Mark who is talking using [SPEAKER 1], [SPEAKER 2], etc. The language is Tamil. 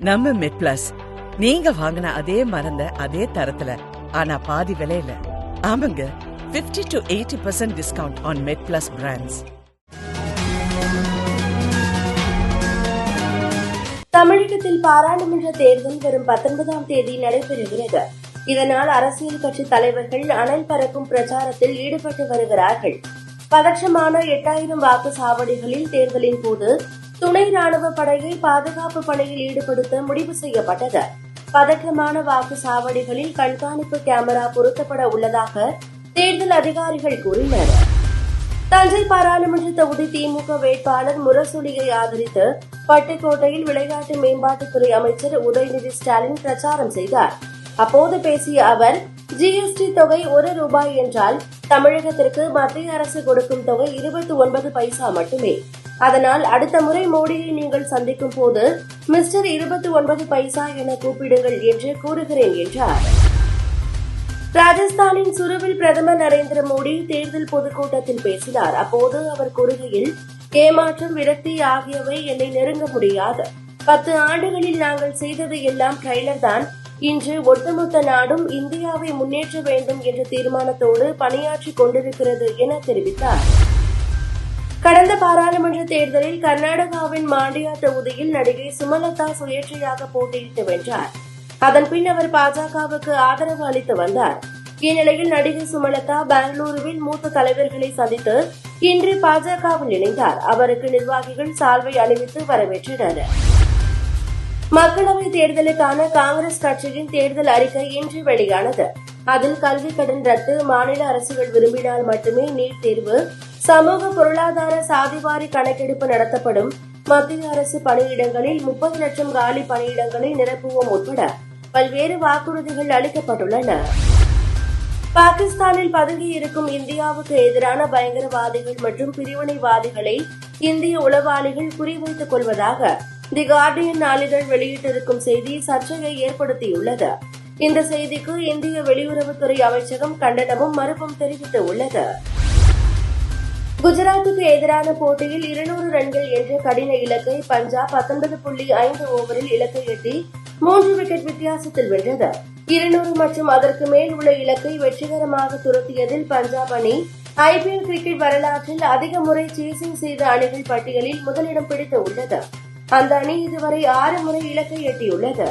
[SPEAKER 1] நம்ம மெட் பிளஸ் நீங்க வாங்கின அதே மருந்த அதே தரத்துல ஆனா பாதி விலையில. ஆமாங்க 50 to eighty percent discount on MedPlus brands
[SPEAKER 2] தமிழகத்தில் பாராளுமன்ற தேர்தல் வரும் பத்தொன்பதாம் தேதி நடைபெறுகிறது. இதனால் அரசியல் கட்சி தலைவர்கள் அனல் பறக்கும் பிரச்சாரத்தில் ஈடுபட்டு வருகிறார்கள். பதற்றமான எட்டாயிரம் வாக்கு சாவடிகளில் தேர்தலின் போது துணை ராணுவ படையை பாதுகாப்பு பணியில் ஈடுபடுத்த முடிவு செய்யப்பட்டது. பதற்றமான வாக்கு சாவடிகளில் கண்காணிப்பு கேமரா பொருத்தப்பட உள்ளதாக தேர்தல் அதிகாரிகள் கூறினர். தஞ்சை பாராளுமன்ற தொகுதி திமுக வேட்பாளர் முரசொலியை ஆதரித்து பட்டுக்கோட்டையில் விளையாட்டு மேம்பாட்டுத்துறை அமைச்சர் உதயநிதி ஸ்டாலின் பிரச்சாரம் செய்தார். அப்போது பேசிய அவர் ஜிஎஸ்டி தொகை ஒரு ரூபாய் என்றால் தமிழகத்திற்கு மத்திய அரசு கொடுக்கும் தொகை இருபத்தி ஒன்பது பைசா மட்டுமே. அதனால் அடுத்த முறை மோடியை நீங்கள் சந்திக்கும் போது மிஸ்டர் இருபத்தி ஒன்பது பைசா என கூப்பிடுங்கள் என்று கூறுகிறேன் என்றார். ராஜஸ்தானின் சுருவில் பிரதமர் நரேந்திர மோடி தேர்தல் பொதுக்கூட்டத்தில் பேசினார். அப்போது அவர் கூறுகையில் ஏமாற்றம் விரக்தி ஆகியவை என்னை நெருங்க முடியாது. பத்து ஆண்டுகளில் நாங்கள் செய்தது எல்லாம் ட்ரெய்லர் தான். இன்று ஒட்டுமொத்த நாடும் இந்தியாவை முன்னேற்ற வேண்டும் என்ற தீர்மானத்தோடு பணியாற்றிக் கொண்டிருக்கிறது என தெரிவித்தார். கடந்த பாராளுமன்ற தேர்தலில் கர்நாடகாவின் மாண்டியா தொகுதியில் நடிகை சுமலதா சுயேட்சையாக போட்டியிட்டு வென்றார். அதன் பின் அவர் பாஜகவுக்கு ஆதரவு அளித்து வந்தார். இந்நிலையில் நடிகை சுமலதா பெங்களூருவில் மூத்த தலைவர்களை சந்தித்து இன்று பாஜகவில் இணைந்தார். அவருக்கு நிர்வாகிகள் சால்வை அணிவித்து வரவேற்றனர். மக்களவைத் தேர்தலுக்கான காங்கிரஸ் கட்சியின் தேர்தல் அறிக்கை இன்று வெளியானது. அதில் கல்வி கடன் ரத்து மாநில அரசுகள் விரும்பினால் மட்டுமே நீட் தேர்வு சமூக பொருளாதார சாதிவாரி கணக்கெடுப்பு நடத்தப்படும். மத்திய அரசு பணியிடங்களில் முப்பது லட்சம் காலி பணியிடங்களை நிரப்புவோம் உட்பட பல்வேறு வாக்குறுதிகள் அளிக்கப்பட்டுள்ளன. பாகிஸ்தானில் பதுங்கியிருக்கும் இந்தியாவுக்கு எதிரான பயங்கரவாதிகள் மற்றும் பிரிவினைவாதிகளை இந்திய உளவாளிகள் குறிவைத்துக் கொள்வதாக தி கார்டியன் நாளிதழ் வெளியிட்டிருக்கும் செய்தி சர்ச்சையை ஏற்படுத்தியுள்ளது. இந்த செய்திக்கு இந்திய வெளியுறவுத்துறை அமைச்சகம் கண்டனமும் மறுப்பும் தெரிவித்துள்ளது. குஜராத்துக்கு எதிரான போட்டியில் இருநூறு ரன்கள் என்ற கடின இலக்கை பஞ்சாப் பத்தொன்பது புள்ளி ஐந்து ஓவரில் இலக்கை எட்டி மூன்று விக்கெட் வித்தியாசத்தில் வென்றது. இருநூறு மற்றும் அதற்கு மேல் உள்ள இலக்கை வெற்றிகரமாக துரத்தியதில் பஞ்சாப் அணி ஐபிஎல் கிரிக்கெட் வரலாற்றில் அதிக முறை சேசிங் செய்த அணிகள் பட்டியலில் முதலிடம் பிடித்து உள்ளது. அந்த அணி இதுவரை ஆறு முறை இலக்கை எட்டியுள்ளது.